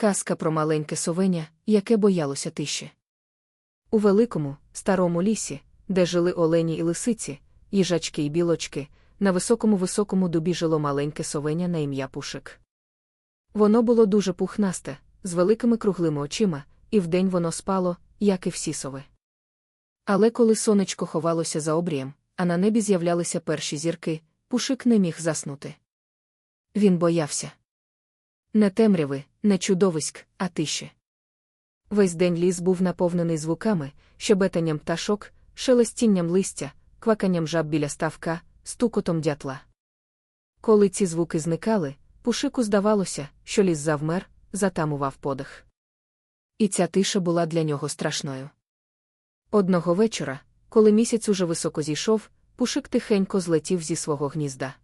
Казка про маленьке совеня, яке боялося тиші. У великому, старому лісі, де жили олені і лисиці, їжачки і білочки, на високому високому дубі жило маленьке совеня на ім'я Пушик. Воно було дуже пухнасте, з великими круглими очима, і вдень воно спало, як і всі сови. Але коли сонечко ховалося за обрієм, а на небі з'являлися перші зірки, пушик не міг заснути. Він боявся. Не темряви, не чудовиськ, а тиші. Весь день ліс був наповнений звуками, щебетанням пташок, шелестінням листя, кваканням жаб біля ставка, стукотом дятла. Коли ці звуки зникали, пушику здавалося, що ліс завмер, затамував подих. І ця тиша була для нього страшною. Одного вечора, коли місяць уже високо зійшов, пушик тихенько злетів зі свого гнізда.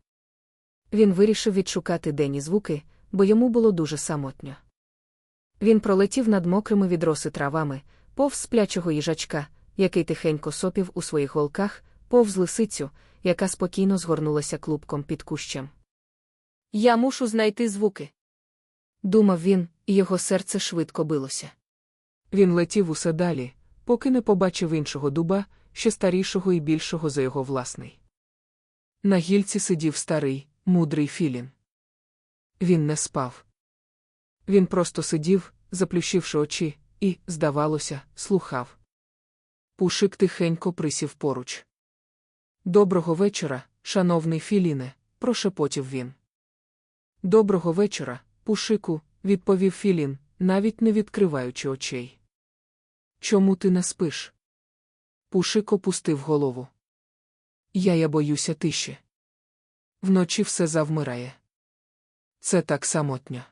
Він вирішив відшукати денні звуки, бо йому було дуже самотньо. Він пролетів над мокрими від роси травами, повз сплячого їжачка, який тихенько сопів у своїх голках, повз лисицю, яка спокійно згорнулася клубком під кущем. Я мушу знайти звуки. Думав він, і його серце швидко билося. Він летів усе далі, поки не побачив іншого дуба, ще старішого і більшого за його власний. На гільці сидів старий, мудрий філін. Він не спав. Він просто сидів, заплющивши очі, і, здавалося, слухав. Пушик тихенько присів поруч. Доброго вечора, шановний Філіне, прошепотів він. Доброго вечора, Пушику, відповів Філін, навіть не відкриваючи очей. Чому ти не спиш? Пушик опустив голову. Я я боюся тиші. Вночі все завмирає. Це так самотньо.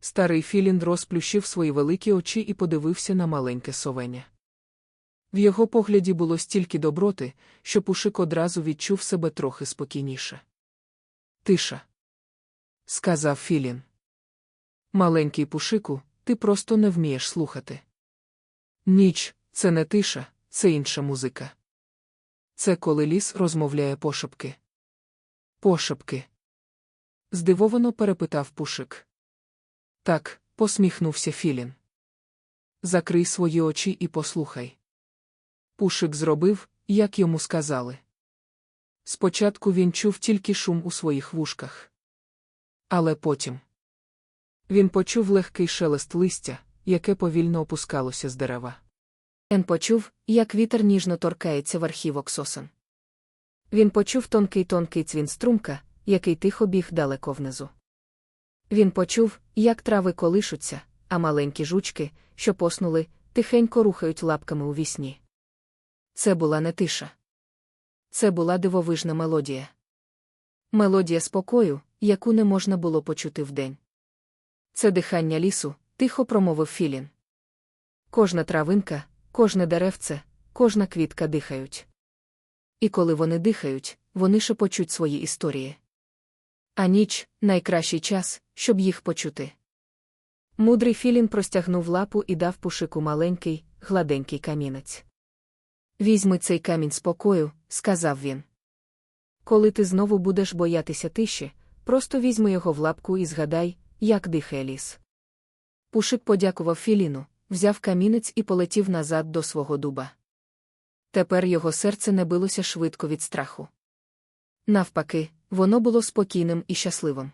Старий Філін розплющив свої великі очі і подивився на маленьке совеня. В його погляді було стільки доброти, що Пушик одразу відчув себе трохи спокійніше. Тиша. Сказав Філін. Маленький Пушику, ти просто не вмієш слухати. Ніч це не тиша, це інша музика. Це коли ліс розмовляє пошепки. Пошепки. Здивовано перепитав Пушик. Так, посміхнувся Філін. Закрий свої очі і послухай. Пушик зробив, як йому сказали. Спочатку він чув тільки шум у своїх вушках. Але потім він почув легкий шелест листя, яке повільно опускалося з дерева. Ен почув, як вітер ніжно торкається верхівок сосен. Він почув тонкий тонкий цвін струмка, який тихо біг далеко внизу. Він почув, як трави колишуться, а маленькі жучки, що поснули, тихенько рухають лапками у вісні. Це була не тиша. Це була дивовижна мелодія. Мелодія спокою, яку не можна було почути вдень. Це дихання лісу, тихо промовив Філін. Кожна травинка, кожне деревце, кожна квітка дихають. І коли вони дихають, вони шепочуть свої історії. А ніч найкращий час, щоб їх почути. Мудрий Філін простягнув лапу і дав пушику маленький, гладенький камінець. Візьми цей камінь спокою, сказав він. Коли ти знову будеш боятися тиші, просто візьми його в лапку і згадай, як дихає ліс. Пушик подякував Філіну, взяв камінець і полетів назад до свого дуба. Тепер його серце не билося швидко від страху. Навпаки, воно було спокійним і щасливим.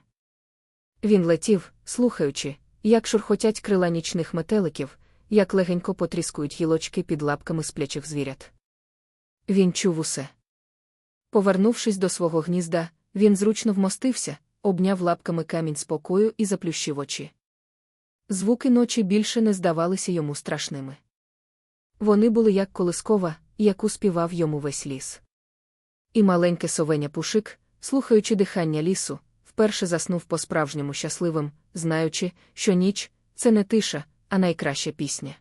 Він летів, слухаючи, як шурхотять крила нічних метеликів, як легенько потріскують гілочки під лапками сплячих звірят. Він чув усе. Повернувшись до свого гнізда, він зручно вмостився, обняв лапками камінь спокою і заплющив очі. Звуки ночі більше не здавалися йому страшними. Вони були як колискова, яку співав йому весь ліс. І маленьке совеня пушик, слухаючи дихання лісу, вперше заснув по-справжньому щасливим, знаючи, що ніч це не тиша, а найкраща пісня.